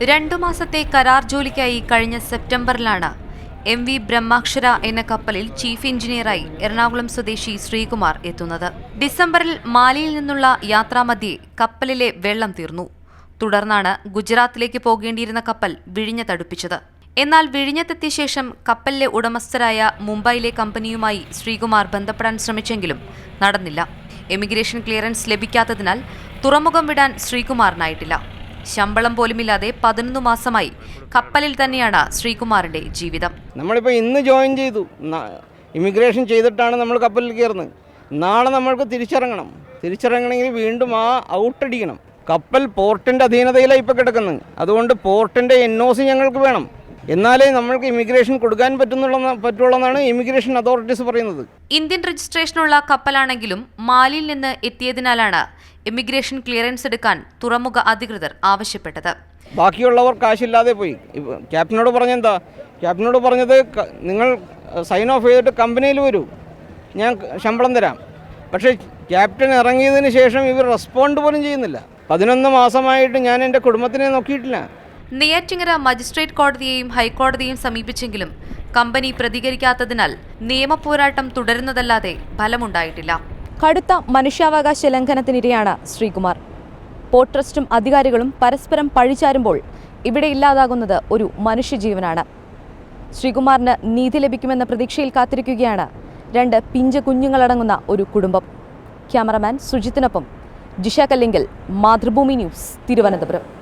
രണ്ടു മാസത്തെ കരാർ ജോലിക്കായി കഴിഞ്ഞ സെപ്റ്റംബറിലാണ് എം വി ബ്രഹ്മാക്ഷര എന്ന കപ്പലിൽ ചീഫ് എഞ്ചിനീയറായി എറണാകുളം സ്വദേശി ശ്രീകുമാർ എത്തുന്നത്. ഡിസംബറിൽ മാലിയിൽ നിന്നുള്ള യാത്രാമധ്യേ കപ്പലിലെ വെള്ളം തീർന്നു. തുടർന്നാണ് ഗുജറാത്തിലേക്ക് പോകേണ്ടിയിരുന്ന കപ്പൽ വിഴിഞ്ഞത്തടുപ്പിച്ചത് എന്നാൽ വിഴിഞ്ഞത്തെത്തിയ ശേഷം കപ്പലിലെ ഉടമസ്ഥരായ മുംബൈയിലെ കമ്പനിയുമായി ശ്രീകുമാർ ബന്ധപ്പെടാൻ ശ്രമിച്ചെങ്കിലും നടന്നില്ല. എമിഗ്രേഷൻ ക്ലിയറൻസ് ലഭിക്കാത്തതിനാൽ തുറമുഖം വിടാൻ ശ്രീകുമാറിനായിട്ടില്ല. ശമ്പളം പോലുമില്ലാതെ പതിനൊന്ന് മാസമായി കപ്പലിൽ തന്നെയാണ് ശ്രീകുമാറിന്റെ ജീവിതം. നമ്മളിപ്പോൾ ഇന്ന് ജോയിൻ ചെയ്തു. ഇമിഗ്രേഷൻ ചെയ്തിട്ടാണ് നമ്മൾ കപ്പലിൽ കയറുന്നത്. നാളെ നമ്മൾക്ക് തിരിച്ചിറങ്ങണം. തിരിച്ചിറങ്ങണമെങ്കിൽ വീണ്ടും ആ ഔട്ടടിക്കണം കപ്പൽ പോർട്ടിന്റെ അധീനതയിലാണ് ഇപ്പോൾ കിടക്കുന്നത്. അതുകൊണ്ട് പോർട്ടിന്റെ എൻ ഞങ്ങൾക്ക് വേണം. എന്നാലേ നമ്മൾക്ക് ഇമിഗ്രേഷൻ കൊടുക്കാൻ പറ്റുന്നുള്ള പറ്റുള്ളൂ ഇമിഗ്രേഷൻ അതോറിറ്റീസ് പറയുന്നത്. ഇന്ത്യൻ രജിസ്ട്രേഷനുള്ള കപ്പലാണെങ്കിലും മാലിയിൽ നിന്ന് എത്തിയതിനാലാണ് ഇമിഗ്രേഷൻ ക്ലിയറൻസ് എടുക്കാൻ തുറമുഖ അധികൃതർ ആവശ്യപ്പെട്ടത്. ബാക്കിയുള്ളവർ കാശില്ലാതെ പോയി. ക്യാപ്റ്റനോട് പറഞ്ഞെന്താ? ക്യാപ്റ്റനോട് പറഞ്ഞത് നിങ്ങൾ സൈൻ ഓഫ് ചെയ്തിട്ട് കമ്പനിയിൽ വരൂ. ഞാൻ ശമ്പളം തരാം. പക്ഷേ ക്യാപ്റ്റൻ ഇറങ്ങിയതിന് ശേഷം ഇവർ റെസ്പോണ്ട് പോലും ചെയ്യുന്നില്ല. പതിനൊന്ന് മാസമായിട്ട് ഞാൻ എന്റെ കുടുംബത്തിനെ നോക്കിയിട്ടില്ല. നെയ്യാറ്റിങ്ങര മജിസ്ട്രേറ്റ് കോടതിയെയും ഹൈക്കോടതിയെയും സമീപിച്ചെങ്കിലും കമ്പനി പ്രതികരിക്കാത്തതിനാൽ നിയമപോരാട്ടം തുടരുന്നതല്ലാതെ ഫലമുണ്ടായിട്ടില്ല. കടുത്ത മനുഷ്യാവകാശ ലംഘനത്തിനിരയാണ് ശ്രീകുമാർ. പോർട്ട് ട്രസ്റ്റും അധികാരികളും പരസ്പരം പഴിചാരുമ്പോൾ ഇവിടെ ഇല്ലാതാകുന്നത് ഒരു മനുഷ്യജീവനാണ്. ശ്രീകുമാറിന് നീതി ലഭിക്കുമെന്ന പ്രതീക്ഷയിൽ കാത്തിരിക്കുകയാണ് രണ്ട് പിഞ്ച് കുഞ്ഞുങ്ങളടങ്ങുന്ന ഒരു കുടുംബം. ക്യാമറമാൻ സുജിത്തിനൊപ്പം ജിഷ കല്ലിങ്കൽ മാതൃഭൂമി ന്യൂസ് തിരുവനന്തപുരം.